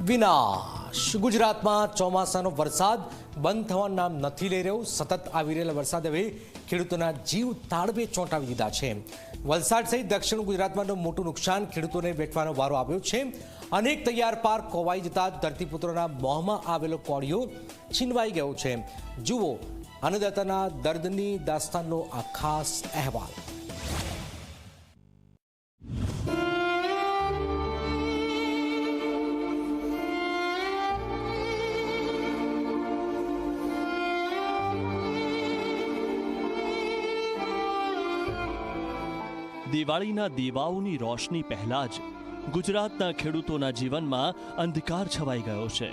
વિનાશ. ગુજરાતમાં ચોમાસાનો વરસાદ બંધ થવાનું નામ નથી લઈ રહ્યો. સતત આવી રહેલા વરસાદ હવે ખેડૂતોના જીવ તાળવે ચોંટાવી દીધા છે. વલસાડ સહિત દક્ષિણ ગુજરાતમાં મોટું નુકસાન ખેડૂતોને વેઠવાનો વારો આવ્યો છે. અનેક તૈયાર પાક ખોવાઈ જતા ધરતીપુત્રોના મોંમાં આવેલો કોળિયો છીનવાઈ ગયો છે. જુઓ, અન્નદાતાના દર્દની દાસ્તાનનો આ ખાસ અહેવાલ. દિવાળીના દીવાઓની રોશની પહેલા જ ગુજરાતના ખેડૂતોના જીવનમાં અંધકાર છવાઈ ગયો છે.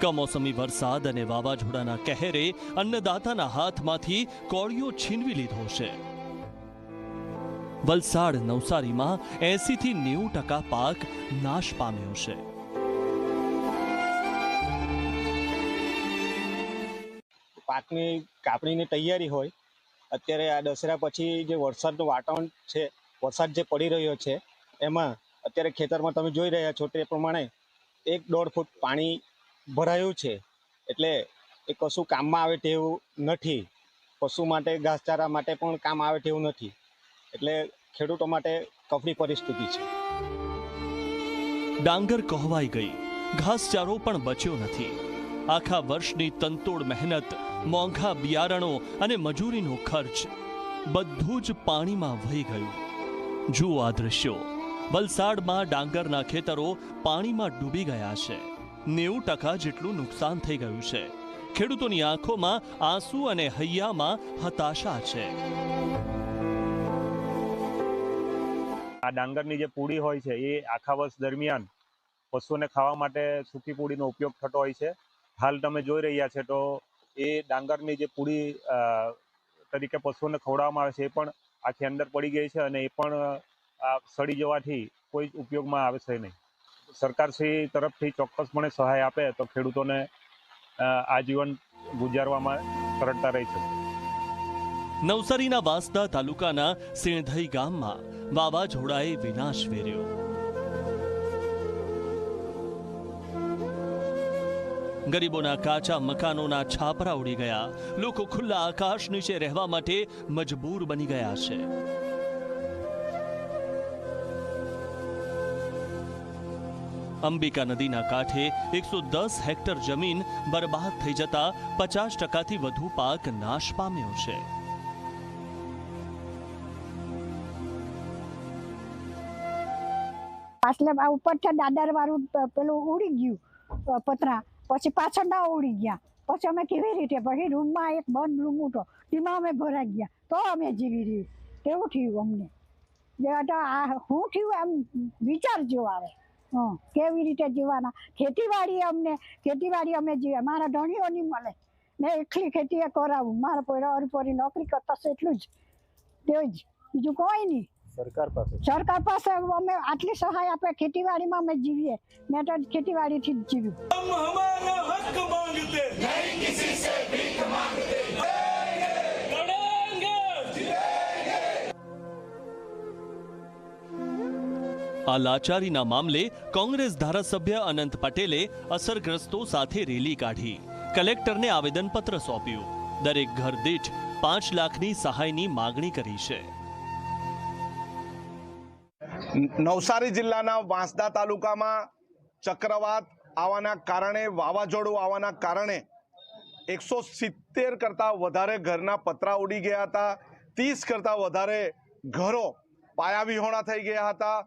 કમોસમી વરસાદ અને વાવાઝોડાના કહેરે અન્નદાતાના હાથમાંથી કોળિયો છીનવી લીધો છે. વલસાડ નવસારીમાં એસી થી નેવું ટકા પાક નાશ પામ્યો છે. પાકની કાપણીની તૈયારી હોય, અત્યારે આ દશેરા પછી જે વરસાદનું વાતાવરણ છે વરસાદ જે પડી રહ્યો છે, એમાં અત્યારે ખેતરમાં તમે જોઈ રહ્યા છો તે પ્રમાણે એક દોઢ ફૂટ પાણી ભરાયું છે. એટલે એ કશું કામમાં આવે તેવું નથી. પશુ માટે, ઘાસચારા માટે પણ કામ આવે તેવું નથી. એટલે ખેડૂતો માટે કફરી પરિસ્થિતિ છે. ડાંગર કહોવાઈ ગઈ. ઘાસચારો પણ બચ્યો નથી. આખા વર્ષની તંતોડ મહેનત, મોંઘા બિયારણો અને મજૂરીનો ખર્ચ બધું જ પાણીમાં વહી ગયું. જુઓ આ દ્રશ્યો. વલસાડમાં ડાંગરના ખેતરો પાણીમાં ડૂબી ગયા છે. નેવું ટકા જેટલું નુકસાન થઈ ગયું છે. ખેડૂતોની આંખોમાં આંસુ અને હૈયામાં હતાશા છે. આ ડાંગરની જે પૂડી હોય છે, એ આખા વર્ષ દરમિયાન પશુઓને ખાવા માટે સૂકી પૂડીનો ઉપયોગ થતો હોય છે. હાલ તમે જોઈ રહ્યા છે તો એ ડાંગરની જે પૂડી તરીકે પશુઓને ખવડાવવામાં આવે છે, એ પણ આખી અંદર પડી ગઈ છે અને એ પણ સડી જવાથી કોઈ ઉપયોગમાં આવે છે નહીં. સરકારશ્રી તરફથી ચોક્કસપણે સહાય આપે તો ખેડૂતોને આજીવન ગુજારવામાં સરળતા રહી છે. નવસારીના વાસદા તાલુકાના સિણધઈ ગામમાં વાવાઝોડાએ વિનાશ વેર્યો. ગરીબોના કાચા મકાનોના છાપરા ઉડી ગયા. લોકો ખુલ્લા આકાશ નીચે રહેવા માટે મજબૂર બની ગયા છે. અંબિકા નદીના કાંઠે એકસો દસ હેક્ટર જમીન બરબાદ થઈ જતા પચાસ ટકાથી વધુ પાક નાશ પામ્યો છે. પાછલે ઉપર દાદર વાળું પેલું ઉડી ગયું પતરા. પછી પાછળ ના ઉડી ગયા. પછી અમે કેવી રીતે પછી રૂમમાં એક બંધ રૂમ હતો. તેમાં અમે ભરાઈ ગયા. તો અમે જીવી રહ્યું કેવું થયું અમને? આ શું થયું એમ વિચાર જેવો આવે. હં, કેવી રીતે જીવવાના? ખેતીવાડી અમને, ખેતીવાડી અમે જીવે મારા ધણીઓ નહીં મળે. ને એકલી ખેતી કરાવું. મારા પોરા અરપોરી નોકરી કરતા એટલું જ. તે જ બીજું કોઈ નહીં. સરકાર પાસે સરકાર પાસે અમે આટલી સહાય આપે ખેતીવાડીમાં અમે જીવીએ. મેં તો ખેતીવાડીથી જ જીવ્યું. આ લાચારીના મામલે કોંગ્રેસ ધારાસભ્ય અનંત પટેલે અસરગ્રસ્તો સાથે રેલી કાઢી. કલેક્ટરને આવેદનપત્ર સોંપ્યું. દરેક ઘર દીઠ પાંચ લાખની સહાયની માગણી કરી છે. નવસારી જિલ્લાના વાંસદા તાલુકામાં ચક્રવાત આવવાના કારણે, વાવાઝોડું આવવાના કારણે એકસો સિત્તેર કરતાં વધારે ઘરના પતરા ઉડી ગયા હતા. ત્રીસ કરતાં વધારે ઘરો પાયાવિહોણા થઈ ગયા હતા.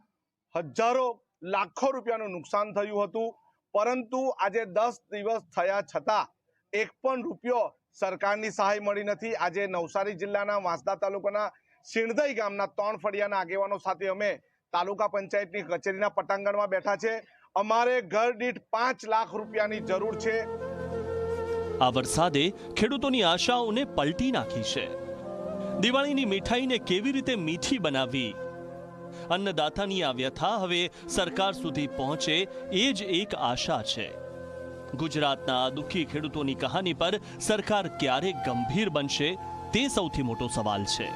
હજારો, લાખો રૂપિયાનું નુકસાન થયું હતું. પરંતુ આજે દસ દિવસ થયા છતાં એક પણ રૂપિયો સરકારની સહાય મળી નથી. આજે નવસારી જિલ્લાના વાંસદા તાલુકાના સિણધઈ ગામના ત્રણ ફળિયાના આગેવાનો સાથે અમે તાલુકા પંચાયતની કચેરીના પટાંગણમાં બેઠા છે. અમારે ઘર દીઠ પાંચ લાખ રૂપિયાની જરૂર છે. આ વરસાદે ખેડૂતોની આશાઓને પલટી નાખી છે. દિવાળીની મીઠાઈને કેવી રીતે મીઠી બનાવવી? અન્નદાતાની આ વ્યથા હવે સરકાર સુધી પહોંચે એ જ એક આશા છે. ગુજરાતના દુઃખી ખેડૂતોની કહાની પર સરકાર ક્યારે ગંભીર બનશે તે સૌથી મોટો સવાલ છે.